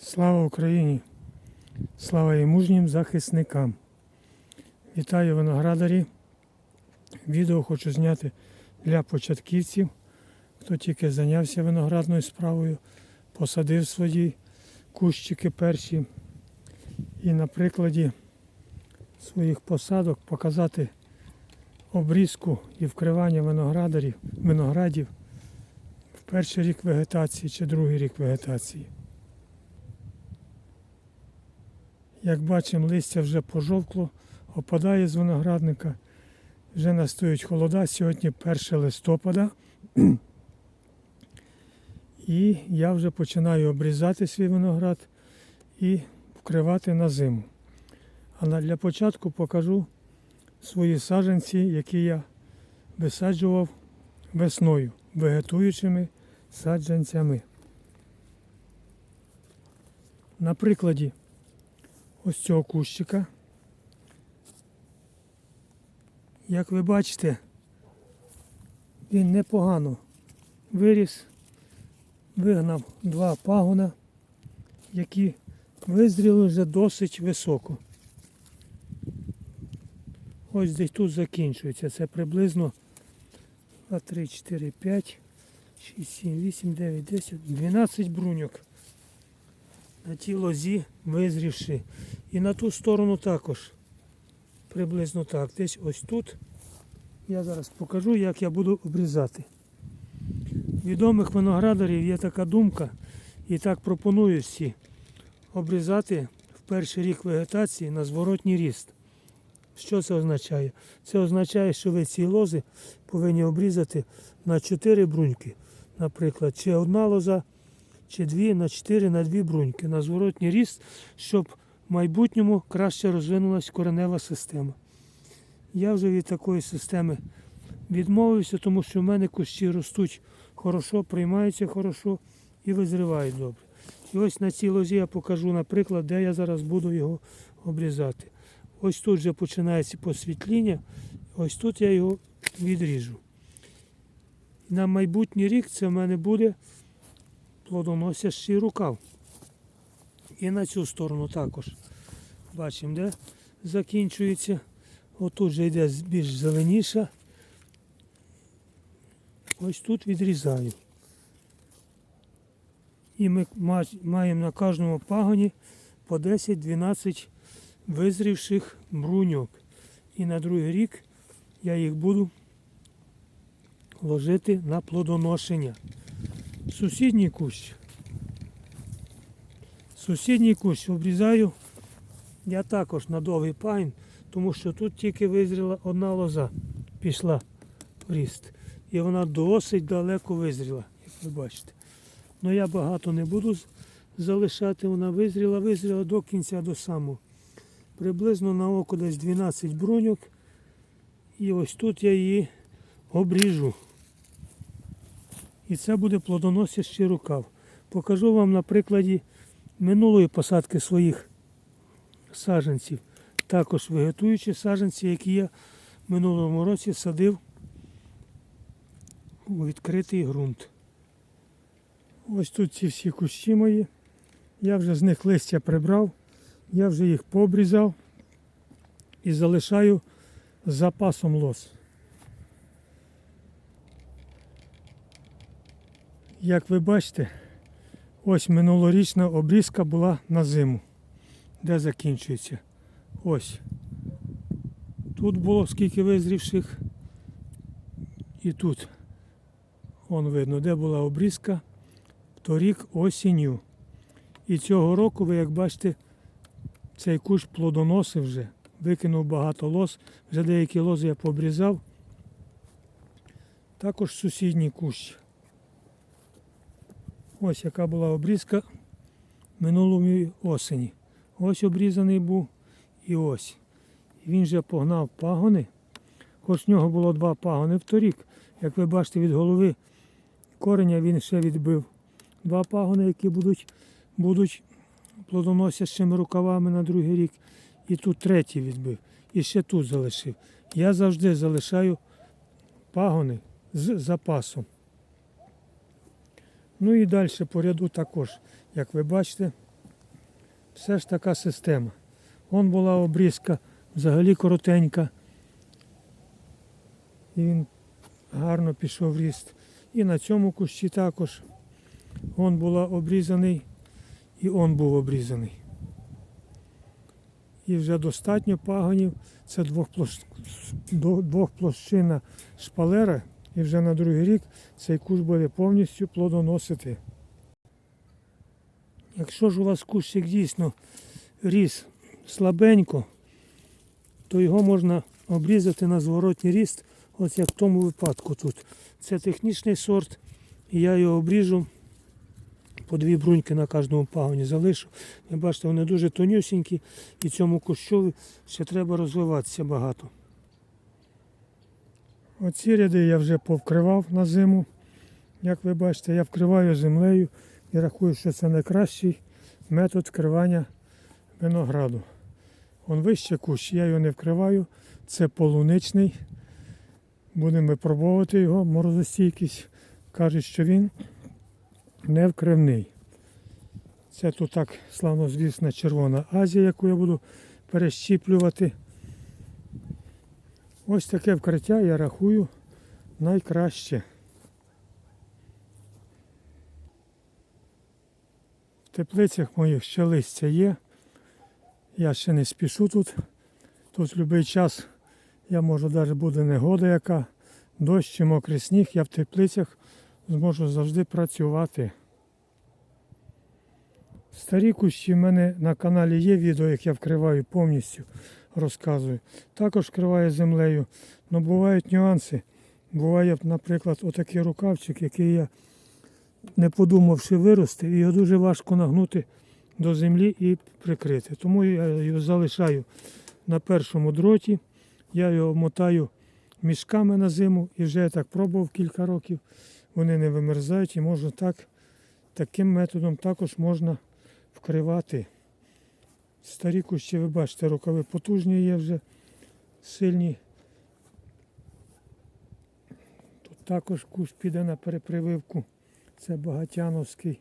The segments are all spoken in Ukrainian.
Слава Україні! Слава і мужнім захисникам! Вітаю виноградарі! Відео хочу зняти для початківців, хто тільки зайнявся виноградною справою, посадив свої кущики перші і на прикладі своїх посадок показати обрізку і вкривання виноградарів, виноградів в перший рік вегетації чи другий рік вегетації. Як бачимо, листя вже пожовкло, опадає з виноградника. Вже настають холода. Сьогодні 1 листопада. І я вже починаю обрізати свій виноград і вкривати на зиму. А для початку покажу свої саджанці, які я висаджував весною, вегетуючими саджанцями. На прикладі ось цього кущика. Як ви бачите, він непогано виріс, вигнав два пагона, які визріли вже досить високо. Ось десь тут закінчується. Це приблизно 2, 3, 4, 5, 6, 7, 8, 9, 10, 12 бруньок на тій лозі визрівши. І на ту сторону також. Приблизно так. Десь ось тут. Я зараз покажу, як я буду обрізати. Відомих виноградарів є така думка, і так пропоную всі обрізати в перший рік вегетації на зворотній ріст. Що це означає? Це означає, що ви ці лози повинні обрізати на 4 бруньки. Наприклад, чи одна лоза, чи дві на 4 на 2 бруньки на зворотній ріст, щоб в майбутньому краще розвинулася коренева система. Я вже від такої системи відмовився, тому що в мене кущі ростуть хорошо, приймаються хорошо і визривають добре. І ось на цій лозі я покажу, наприклад, де я зараз буду його обрізати. Ось тут вже починається посвітління, ось тут я його відріжу. На майбутній рік це в мене буде плодоносящий рукав. І на цю сторону також. Бачимо, де закінчується. Отут вже йде більш зеленіша. Ось тут відрізаю. І ми маємо на кожному пагоні по 10-12 визрівших бруньок. І на другий рік я їх буду ложити на плодоношення. Сусідній кущ. Сусідній кущ обрізаю я також на довгий пагін, тому що тут тільки визріла одна лоза, пішла в ріст. І вона досить далеко визріла, як ви бачите. Ну я багато не буду залишати, вона визріла, визріла до кінця, до самого. Приблизно на око десь 12 бруньок. І ось тут я її обріжу. І це буде плодоносящий рукав. Покажу вам на прикладі минулої посадки своїх саджанців. Також вегетуючі саджанці, які я в минулому році садив у відкритий ґрунт. Ось тут ці всі кущі мої. Я вже з них листя прибрав, я вже їх пообрізав і залишаю з запасом лос. Як ви бачите, ось минулорічна обрізка була на зиму. Де закінчується? Ось. Тут було скільки визрівших. І тут. Вон видно, де була обрізка. Торік осінню. І цього року, ви як бачите, цей кущ плодоносив вже. Викинув багато лоз. Вже деякі лози я пообрізав. Також сусідній кущ. Ось яка була обрізка минулої осені. Ось обрізаний був і ось. Він вже погнав пагони. Хоч в нього було два пагони вторік. Як ви бачите від голови кореня він ще відбив. Два пагони, які будуть, будуть плодоносящими рукавами на другий рік. І тут третій відбив. І ще тут залишив. Я завжди залишаю пагони з запасом. Ну і далі по ряду також, як ви бачите, все ж така система. Вон була обрізка, взагалі коротенька. І він гарно пішов ріст. І на цьому кущі також. Он була обрізаний і он був обрізаний. І вже достатньо пагонів. Це двохплощ... до- двохплощинна шпалера. І вже на другий рік цей кущ буде повністю плодоносити. Якщо ж у вас кущик дійсно ріс слабенько, то його можна обрізати на зворотній ріст, ось як в тому випадку тут. Це технічний сорт, і я його обріжу по дві бруньки на кожному пагоні залишу. Ви бачите, вони дуже тонюсінькі і цьому кущу ще треба розвиватися багато. Оці ряди я вже повкривав на зиму. Як ви бачите, я вкриваю землею і рахую, що це найкращий метод вкривання винограду. Он вище кущ, я його не вкриваю. Це полуничний. Будемо випробовувати його, морозостійкість. Кажуть, що він не вкривний. Це тут так славнозвісна Червона Азія, яку я буду перещіплювати. Ось таке вкриття я рахую найкраще. В теплицях моїх ще листя є. Я ще не спішу тут. Тут будь-який час я можу навіть буде негода яка, дощ чи мокрий сніг, я в теплицях зможу завжди працювати. Старі кущі в мене на каналі є відео, як я вкриваю повністю, розказую. Також вкриваю землею. але бувають нюанси. Буває, наприклад, отакий рукавчик, який я не подумавши вирости, його дуже важко нагнути до землі і прикрити. Тому я його залишаю на першому дроті. Я його мотаю мішками на зиму і вже я так пробував кілька років. Вони не вимерзають і можна так, таким методом також можна вкривати. Старі кущі, ви бачите, рукави потужні є вже сильні. Тут також кущ піде на перепрививку. Це Багатяновський.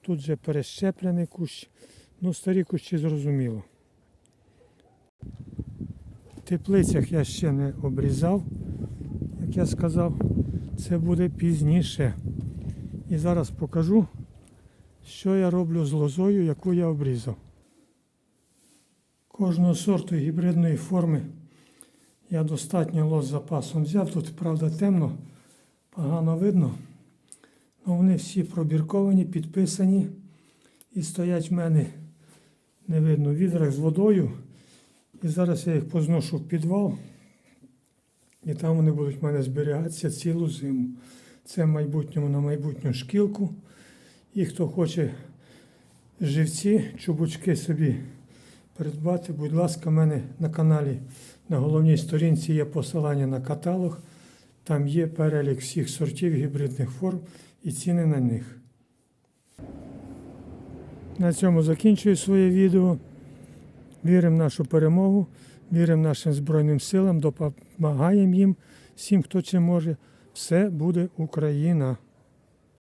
Тут же перещеплений кущ. Ну, старі кущі зрозуміло. В теплицях я ще не обрізав, як я сказав, це буде пізніше. І зараз покажу, що я роблю з лозою, яку я обрізав. Кожного сорту гібридної форми я достатньо лоз запасом взяв. Тут, правда, темно, погано видно. Ну, вони всі пробірковані, підписані і стоять в мене, не видно, в відрах з водою. І зараз я їх позношу в підвал. І там вони будуть в мене зберігатися цілу зиму. Це в майбутньому на майбутню шкілку. І хто хоче живці, чубучки собі придбати, будь ласка, в мене на каналі на головній сторінці є посилання на каталог. Там є перелік всіх сортів гібридних форм і ціни на них. На цьому закінчую своє відео. Віримо в нашу перемогу, віримо нашим Збройним силам, допомагаємо їм, всім, хто чим може. Все буде Україна.